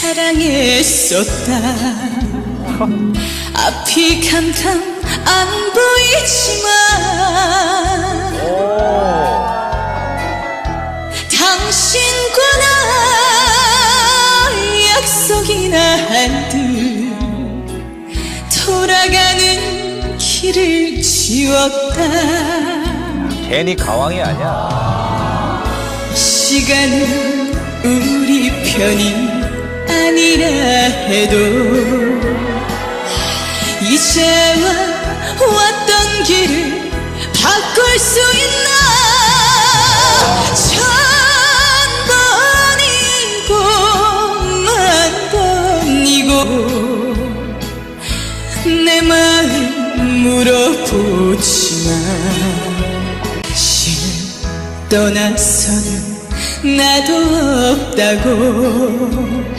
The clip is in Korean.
사랑했었다 앞이 감당 안 보이지만 당신과 나 약속이나 한듯 돌아가는 길을 지웠다 괜히 가왕이 아니야. 시간은 우리 아니라 해도 이제와 왔던 길을 바꿀 수 있나? 천번이고 만번이고 내 마음 물어보지만 당신은 떠나서는 나도 없다고